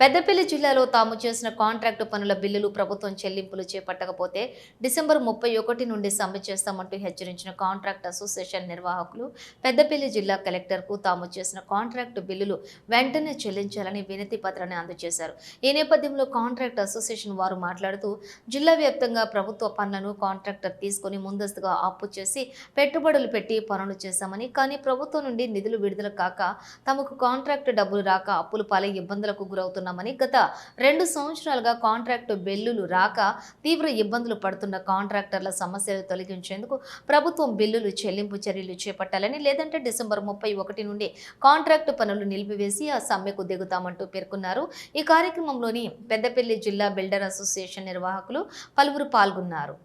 పెద్దపల్లి జిల్లాలో తాము చేసిన కాంట్రాక్టు పనుల బిల్లులు ప్రభుత్వం చెల్లింపులు చేపట్టకపోతే డిసెంబర్ ముప్పై ఒకటి నుండి సమ్మె చేస్తామంటూ హెచ్చరించిన కాంట్రాక్ట్ అసోసియేషన్ నిర్వాహకులు పెద్దపల్లి జిల్లా కలెక్టర్కు తాము చేసిన కాంట్రాక్టు బిల్లులు వెంటనే చెల్లించాలని వినతి పత్రాన్ని అందజేశారు. ఈ నేపథ్యంలో కాంట్రాక్ట్ అసోసియేషన్ వారు మాట్లాడుతూ జిల్లా వ్యాప్తంగా ప్రభుత్వ పనులను కాంట్రాక్టర్ తీసుకొని ముందస్తుగా అప్పు చేసి పెట్టుబడులు పెట్టి పనులు చేశామని కానీ ప్రభుత్వం నుండి నిధులు విడుదల కాక తమకు కాంట్రాక్ట్ డబ్బులు రాక అప్పులు పాలే ఇబ్బందులకు చేస్తున్నామని గత రెండు సంవత్సరాలుగా కాంట్రాక్టు బిల్లులు రాక తీవ్ర ఇబ్బందులు పడుతున్న కాంట్రాక్టర్ల సమస్యలు తొలగించేందుకు ప్రభుత్వం బిల్లులు చెల్లింపు చర్యలు చేపట్టాలని లేదంటే డిసెంబర్ ముప్పై ఒకటి నుండి కాంట్రాక్టు పనులు నిలిపివేసి ఆ సమ్మెకు దిగుతామంటూ పేర్కొన్నారు. ఈ కార్యక్రమంలోని పెద్దపల్లి జిల్లా బిల్డర్ అసోసియేషన్ నిర్వాహకులు పలువురు పాల్గొన్నారు.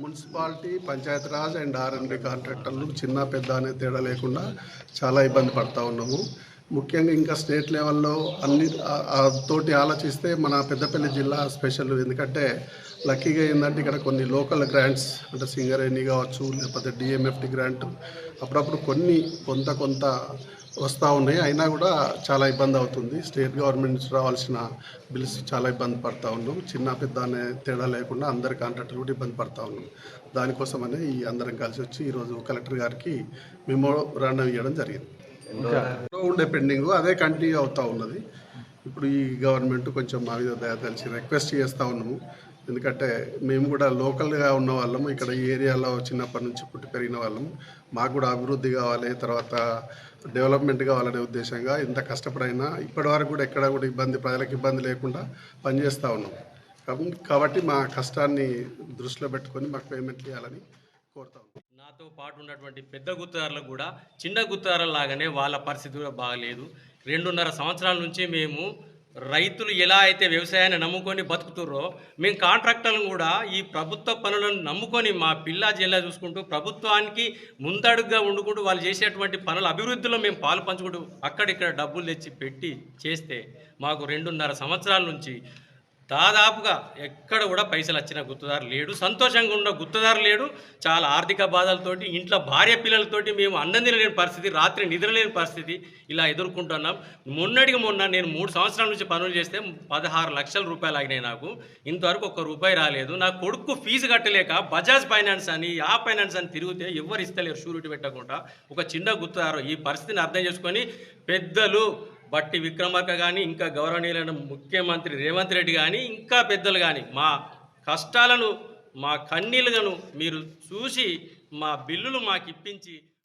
మున్సిపాలిటీ పంచాయతీరాజ్ అండ్ ఆర్ఎండ్బి కాంట్రాక్టర్లు చిన్న పెద్ద అనే తేడా లేకుండా చాలా ఇబ్బంది పడతా ఉన్నాము. ముఖ్యంగా ఇంకా స్టేట్ లెవెల్లో అన్ని తోటి ఆలోచిస్తే మన పెద్దపల్లి జిల్లా స్పెషల్. ఎందుకంటే లక్కీగా ఏంటంటే ఇక్కడ కొన్ని లోకల్ గ్రాంట్స్ అంటే సింగరేణి కావచ్చు లేకపోతే డిఎంఎఫ్టి గ్రాంట్ అప్పుడప్పుడు కొన్ని కొంత కొంత వస్తూ ఉన్నాయి. అయినా కూడా చాలా ఇబ్బంది అవుతుంది. స్టేట్ గవర్నమెంట్ నుంచి రావాల్సిన బిల్స్ చాలా ఇబ్బంది పడతా ఉన్నాం చిన్న పెద్ద అనే తేడా లేకుండా అందరి కాంట్రాక్టర్లు కూడా ఇబ్బంది పడతా ఉన్నాం దానికోసమనే ఈ అందరం కలిసి వచ్చి ఈరోజు కలెక్టర్ గారికి మెమోరాండం ఇవ్వడం జరిగింది. ఉండే పెండింగ్ అదే కంటిన్యూ అవుతూ ఉన్నది. ఇప్పుడు ఈ గవర్నమెంట్ కొంచెం మా మీద దయ తెలిసి రిక్వెస్ట్ చేస్తూ ఉన్నాము. ఎందుకంటే మేము కూడా లోకల్గా ఉన్న వాళ్ళము ఇక్కడ ఈ ఏరియాలో చిన్నప్పటి నుంచి పుట్టి పెరిగిన వాళ్ళము మాకు కూడా అభివృద్ధి కావాలి తర్వాత డెవలప్మెంట్ కావాలనే ఉద్దేశంగా ఎంత కష్టపడైనా ఇప్పటి వరకు కూడా ఎక్కడ కూడా ఇబ్బంది ప్రజలకు ఇబ్బంది లేకుండా పనిచేస్తూ ఉన్నాం. కాబ- కాబట్టి మా కష్టాన్ని దృష్టిలో పెట్టుకొని మాకు పేమెంట్ చేయాలని కోరుతా ఉన్నాం. నాతో పాటు ఉన్నటువంటి పెద్ద గుత్తదారులకు కూడా చిన్న గుత్తదారుల లాగానే వాళ్ళ పరిస్థితి కూడా బాగలేదు. రెండున్నర సంవత్సరాల నుంచి మేము రైతులు ఎలా అయితే వ్యవసాయాన్ని నమ్ముకొని బతుకుతుర్రో మేము కాంట్రాక్టర్లను కూడా ఈ ప్రభుత్వ పనులను నమ్ముకొని మా పిల్ల జిల్లా చూసుకుంటూ ప్రభుత్వానికి ముందడుగుగా ఉండుకుంటూ వాళ్ళు చేసేటువంటి పనుల అభివృద్ధిలో మేము పాలు పంచుకుంటూ అక్కడిక్కడ డబ్బులు తెచ్చి పెట్టి చేస్తే మాకు రెండున్నర సంవత్సరాల నుంచి దాదాపుగా ఎక్కడ కూడా పైసలు వచ్చిన గుత్తదారు లేడు. సంతోషంగా ఉన్న గుత్తదారు లేడు. చాలా ఆర్థిక బాధలతోటి ఇంట్లో భార్య పిల్లలతోటి మేము అన్నం తినలేని పరిస్థితి రాత్రి నిద్రలేని పరిస్థితి ఇలా ఎదుర్కొంటున్నాం. మొన్నటికి మొన్న నేను మూడు సంవత్సరాల నుంచి పనులు చేస్తే పదహారు లక్షల రూపాయలు ఆగినాయి నాకు. ఇంతవరకు ఒక్క రూపాయి రాలేదు. నా కొడుకు ఫీజు కట్టలేక బజాజ్ ఫైనాన్స్ అని ఆ ఫైనాన్స్ అని తిరిగితే ఎవరు ఇస్తలేరు షూరిటీ పెట్టకుండా. ఒక చిన్న గుత్తదారు ఈ పరిస్థితిని అర్థం చేసుకొని పెద్దలు బట్టి విక్రమార్క కానీ ఇంకా గౌరవనీయులైన ముఖ్యమంత్రి రేవంత్ రెడ్డి కానీ ఇంకా పెద్దలు కానీ మా కష్టాలను మా కన్నీళ్ళను మీరు చూసి మా బిల్లులు మాకు ఇప్పించి